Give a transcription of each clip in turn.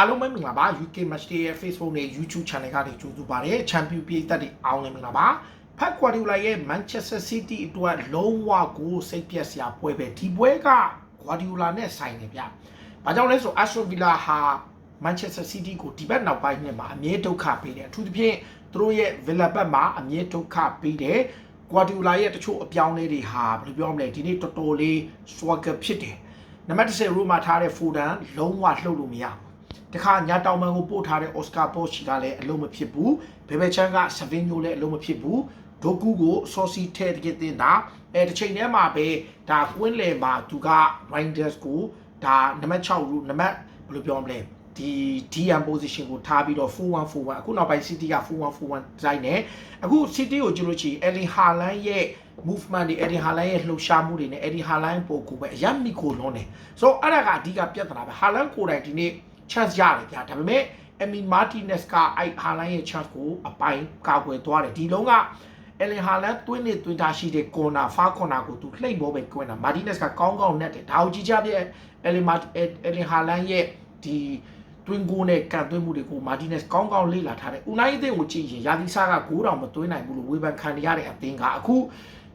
အားလုံးပဲမင်္ဂလာပါ UK Match Day ရဲ့ Facebook နဲ့ YouTube Channel ကနေကြိုဆိုပါရစေ။ Champion ပြည်သက်တွေအားလုံးမင်္ဂလာပါ။ Pep Guardiola ရဲ့ Manchester City အတွက်လုံးဝကိုစိတ်ပြက်စရာပွဲပဲဒီပွဲက Guardiola နဲ့ဆိုင်နေဗျ။ဘာကြောင့်လဲဆို Aston Villa ဟာ Manchester City ကိုဒီဘက်နောက်ပိုင်းနှစ်မှာအမြဲဒုက္ခပေးတယ်။အထူးသဖြင့်သူတို့ရဲ့ Villa ဘက်မှာအမြဲဒုက္ခပေးတယ်။ Guardiola ရဲ့တချို့အပြောင်းအလဲတွေဟာဘယ်လိုပြောမလဲဒီနေ့တော်တော်လေး struggle ဖြစ်တယ်။နံပါတ်10 row မှာထားတဲ့ Foden လုံးဝလှုပ်လို့မရဘူး။ တခါညာတောင်ပန်ကိုပို့ထားတဲ့ Oscar Bosch ကလည်းအလုံးမဖြစ်ဘူး။ဘေဘယ်ချန်က Savinho လည်းအလုံးမဖြစ်ဘူး။ဒိုကူကို Saucy ထဲတကယ်တင်တာအဲတစ်ချိန်တည်းမှာပဲဒါကွင်းလယ်မှာသူက Rangers ကိုဒါနံပါတ်6 row နံပါတ်ဘယ်လိုပြောမလဲဒီ DM position ကိုထားပြီးတော့4141အခုနောက်ပိုင်း City က4141တိုင်းနဲ့အခု City ကိုကြည့်လို့ချီ Erling Haaland ရဲ့ movement တွေ Erling Haaland ရဲ့လှုပ်ရှားမှုတွေနဲ့ Erling Haaland ပို့ကိုပဲအယမ်းမိကိုလုံးတယ်ဆိုတော့အဲ့ဒါကအဓိကပြဿနာပဲ Haaland ကိုယ်တိုင်ဒီနေ့ chance ရတယ်ဗျာဒါပေမဲ့ Emi Martinez ကအဲ့ Haaland ရဲ့ chance ကိုအပိုင်ကာကွယ်သွားတယ်ဒီလုံးက Erling Haaland တွင်းနေတွင်းထားရှိတဲ့ corner far corner ကိုသူလှိမ့်ဘောပဲကွင်းတာ Martinez ကကောင်းကောင်းနဲ့တယ်ဒါကိုကြည့်ကြပြည့် Erling Erling Haaland ရဲ့ဒီတွင်းကိုနဲ့ကန်သွင်းမှုတွေကိုမာတီနက်ကောင်းကောင်းလေ့လာထားတယ်။ဦးနိုင်အသင်းကိုကြည့်ရင်ယာဒီဆာက9တောင်မသွင်းနိုင်ဘူးလို့ဝေဖန်ခံရတဲ့အသင်းကအခု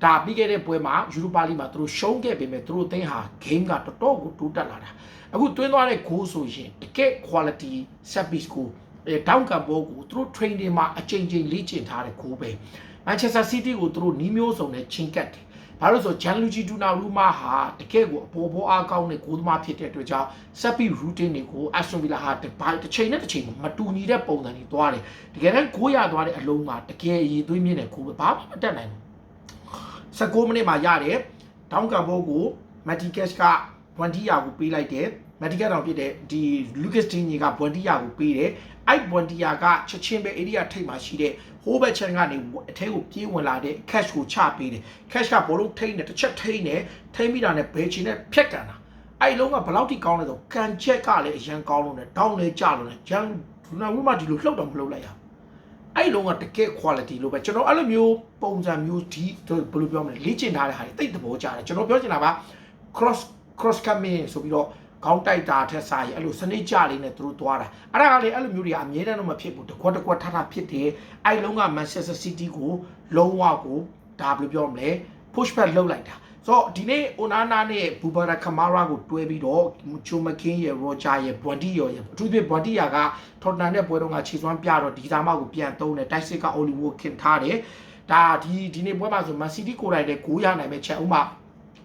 ဒါပြီးခဲ့တဲ့ပွဲမှာယူရိုပါလိမှာသူတို့ရှုံးခဲ့ပေမဲ့သူတို့အသင်းဟာ game ကတော်တော်ကိုတိုးတက်လာတာ။အခုသွင်းသွားတဲ့ goal ဆိုရင်တကယ် quality set piece ကိုအဲတောင်းကဘောကိုသူတို့ training မှာအချိန်ချင်းလေ့ကျင့်ထားတဲ့ goal ပဲ။ Manchester City ကိုသူတို့နီးမျိုးစုံနဲ့ချင်းကတ်တယ်။ဘာလို့ဆိုဂျန်လူဂျီဒူနာရူမာဟာတကယ့်ကိုအပေါ်ပေါ်အားကောင်းတဲ့ကိုသမားဖြစ်တဲ့အတွက်ကြောင့်ဆက်ပြီး routine တွေကိုအက်စတွန်ဗီလာဟာတစ်ချိန်နဲ့တစ်ချိန်မတူညီတဲ့ပုံစံတွေသွားတယ်တကယ်တမ်းကိုရသွားတဲ့အလုံးကတကယ်ရည်သွေးမြင့်တဲ့ကိုပဲဘာမှမတက်နိုင်ဘူး 19မိနစ်မှာရတယ်ဒေါင်းကဘောကိုမက်တီကက်စ်ကဘွန်တီယာကိုပေးလိုက်တယ်မက်တီကက်တောင်ဖြစ်တဲ့ဒီလူကစ်တင်းကြီးကဘွန်တီယာကိုပေးတယ်အဲ့ဘွန်တီယာကချက်ချင်းပဲ area ထိပ်မှာရှိတဲ့ဟိုးဘက်ချန်ကနေအထဲကိုပြေးဝင်လာတဲ့ cash ကိုချပေးတယ် cash ကဘောလုံးထိန်းတယ်တစ်ချက်ထိန်းတယ်ထိန်းပြီးတာနဲ့ဘယ်ချင်နဲ့ဖြက်ကန်တာအဲ့လုံးကဘလောက်ထိကောင်းလဲဆိုကန်ချက်ကလည်းအရန်ကောင်းလို့နဲ့တောင်းလဲကြလို့နဲ့ဂျန်ဒူနာဝူမာဒီလိုလှုပ်တော့မလှုပ်လိုက်ရ အဲ့လုံးကတကယ် quality လို့ပဲကျွန်တော်အဲ့လိုမျိုးပုံစံမျိုးဒီဘယ်လိုပြောမလဲလေ့ကျင့်ထားတဲ့ဟာတွေတိတ်သဘောကျတယ်ကျွန်တော်ပြောချင်တာက cross cross coming ဆိုပြီးတော့ခေါင်းတိုက်တာထက်စာရင်အဲ့လိုစနစ်ကြလေးနဲ့သူတို့သွားတာအဲ့ဒါကလေအဲ့လိုမျိုးတွေအမြဲတမ်းတော့မဖြစ်ဘူးတကွက်တကွက်ထထဖြစ်တယ်အဲ့လုံးက Manchester City ကိုလုံးဝကိုဒါဘယ်လိုပြောမလဲ push back လုပ်လိုက်တာ ဆိုတော့ဒီနေ့ Onana နဲ့ Bubara Kamara ကိုတွဲပြီးတော့ချိုမကင်းရဲ့ Roger ရဲ့ Bondi ရဲ့အထူးသဖြင့် Bondi က Tottenham နဲ့ပွဲတော့ကခြေစွမ်းပြတော့ဒီသားမကိုပြန်သုံးတယ်တိုက်စစ်က Oliver ခင်ထားတယ်ဒါဒီဒီနေ့ပွဲမှာဆို Man City ကိုယ်တိုင်လည်း9ရနိုင်မဲ့ချက်ဥမာ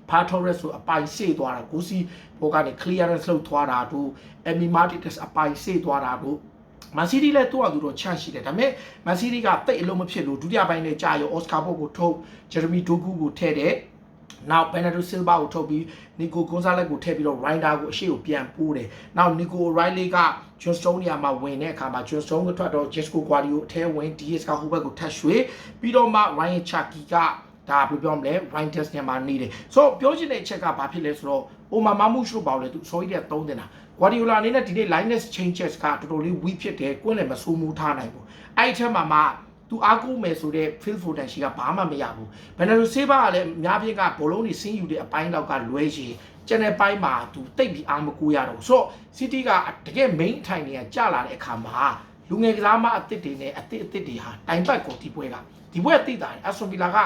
ဖာထော်ရက်ဆိုအပိုင်စေ့သွားတာကိုစီဘောကနေ clearance လုပ်သွားတာတို့အမီမာတီတက်အပိုင်စေ့သွားတာတို့မန်စီးတီးလည်းသူ့အတူတော့ချန့်ရှိတယ်ဒါပေမဲ့မန်စီးတီးကတိတ်အလုံးမဖြစ်လို့ဒုတိယပိုင်းနဲ့ကြာရောအော်စကာဘော့ကိုထုတ်ဂျယ်ရမီဒိုကူကိုထည့်တယ် နောက်ဘယ်နာဒိုဆီလ်ဗာကိုထုတ်ပြီးနီကိုကွန်ဆာလက်ကိုထည့်ပြီးတော့ရိုင်းဒါကိုအရှိကိုပြန်ပိုးတယ်။နောက်နီကိုရိုင်းလီကဂျွန်စတုန်းနေရာမှာဝင်တဲ့အခါမှာဂျွန်စတုန်းကထွက်တော့ဂျက်စကိုဂွာဒီယိုအထဲဝင်ဒီအက်စ်ကဟိုဘက်ကိုထပ်ရွှေ့ပြီးတော့မှရိုင်းချာကီကဒါဘယ်လိုပြောမလဲ wine test ညမှာနေတယ်ဆိုတော့ပြောချင်တဲ့အချက်ကဘာဖြစ်လဲဆိုတော့အိုမာမမှုရှုပ်ပါလေသူဆိုရီတဲ့သုံးတင်တာ Guardiola အနေနဲ့ဒီနေ့ lineless changes ကတော်တော်လေး weak ဖြစ်တယ်ကွင်းလည်းမဆိုးမှုထားနိုင်ဘူးအဲ့ဒီထက်မှာမှ သူအားကိုးမယ်ဆိုတဲ့ Phil Foden ရှိကဘာမှမရဘူးဘယ်လိုဆေးပါကလည်းအများပြင်းကဘောလုံးတွေဆင်းယူတဲ့အပိုင်းလောက်ကလွဲချင်ကျန်တဲ့ပိုင်းမှာသူတိတ်ပြီးအားမကိုးရတော့ဆိုတော့ City ကတကယ် main အထိုင်တွေကကြာလာတဲ့အခါမှာလူငယ်ကစားမအစ်စ်တွေနဲ့အစ်စ်အစ်စ်တွေဟာတိုင်ပတ်ကိုဒီပွဲကဒီပွဲသိတာအဆွန်ဗီလာက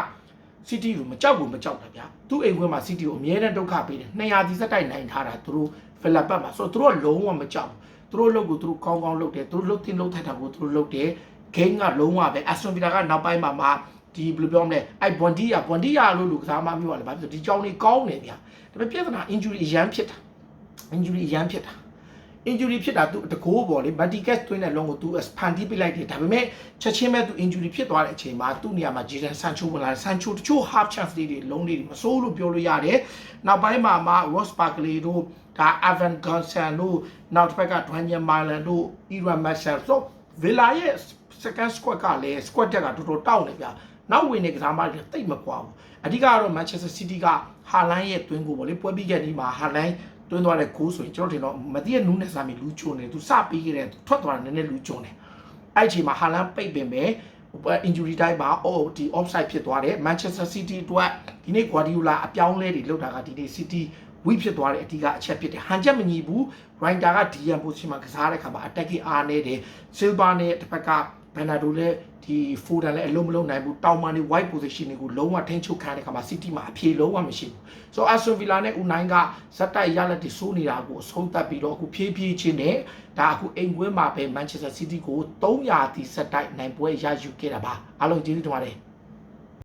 စီတီကိုမကြောက်ဘူးမကြောက်တာဗျာသူ့အိမ်ခွဲမှာစီတီကိုအမြဲတမ်းဒုက္ခပေးတယ်200ဒီစက်တိုက်နိုင်ထားတာသူတို့ဖလပ်ပတ်မှာဆိုတော့သူတို့ကလုံးဝမကြောက်ဘူးသူတို့လုပ်ကိုသူတို့ကောင်းကောင်းလုပ်တယ်သူတို့လုပ်တင်လုပ်ထိုက်တာကိုသူတို့လုပ်တယ် ဂိမ်းကလုံးဝပဲအက်စတွန်ဗီလာကနောက်ပိုင်းမှာမှဒီဘယ်လိုပြောမလဲအဲ့ဘွန်ဒီယာဘွန်ဒီယာလို့လူကစားမမျိုးပါလေဘာဖြစ်လို့ဒီကြောင်းလေးကောင်းနေဗျာဒါပေမဲ့ပြဿနာ injury အရန်ဖြစ်တာ injury အရန်ဖြစ်တာ injury ဖြစ်တာသူတကိုးပေါ့လေ Maticas တွင်းတဲ့လုံးကိုသူဖန်တီးပစ်လိုက်တယ်ဒါပေမဲ့ချက်ချင်းပဲသူ injury ဖြစ်သွားတဲ့အချိန်မှာသူ့နေရာမှာ Jadon Sancho ဝင်လာတယ် Sancho တချို့ half chance လေးတွေလုံးလေးတွေမစိုးလို့ပြောလို့ရတယ်နောက်ပိုင်းမှာမှ Ross Barkley တို့ဒါ Evan Gonzalez တို့နောက်တစ်ဖက်က Dwayne Marlon တို့ Iran Marshall ဆို Villa ရဲ့ second squad ကလည်း squad တက်ကတော်တော်တောက်နေပြနောက်ဝင်နေကစားမတွေတိတ်မကွာဘူးအဓိကတော့ Manchester City ကဟာလန်ရဲ့တွင်းကိုပေါ့လေပွဲပြီးခဲ့ဒီမှာဟာလန်တွင်းသွားတဲ့ဂိုးဆိုရင်ကျွန်တော်ထင်တော့မတိရဲ့နူးနဲ့စာမီလူချိုနေသူစပြီးခဲ့တဲ့ထွက်သွားတာနည်းနည်းလူချိုနေအဲ့ချိန်မှာဟာလန်ပိတ်ပင်ပဲ injury time မှာ oh ဒီ offside ဖြစ်သွားတယ် Manchester City အတွက်ဒီနေ့ Guardiola အပြောင်းလဲတွေလုပ်တာကဒီနေ့ City ဝိဖြစ်သွားတဲ့အဓိကအချက်ဖြစ်တယ်ဟန်ချက်မညီဘူးရိုင်တာက DM position မှာကစားတဲ့အခါမှာ attacking အားနေတယ် silver နဲ့တစ်ဖက်က banner တို့လည်းဒီ folder လည်းအလုံးမလုံးနိုင်ဘူးတောင်မာနေ white position တွေကိုလုံးဝထိန်းချုပ်ခံတဲ့အခါမှာ city မှာအပြေလုံးဝမရှိဘူးဆိုတော့ aston villa နဲ့ unai ကဇက်တိုက်ရလက်တွေစိုးနေတာကိုအဆုံးသတ်ပြီးတော့အခုဖြည်းဖြည်းချင်းနဲ့ဒါအခုအိမ်ကွင်းမှာပဲ manchester city ကို300တီဇက်တိုက်နိုင်ပွဲရယူခဲ့တာပါအားလုံးကျေးဇူးတင်ပါတယ်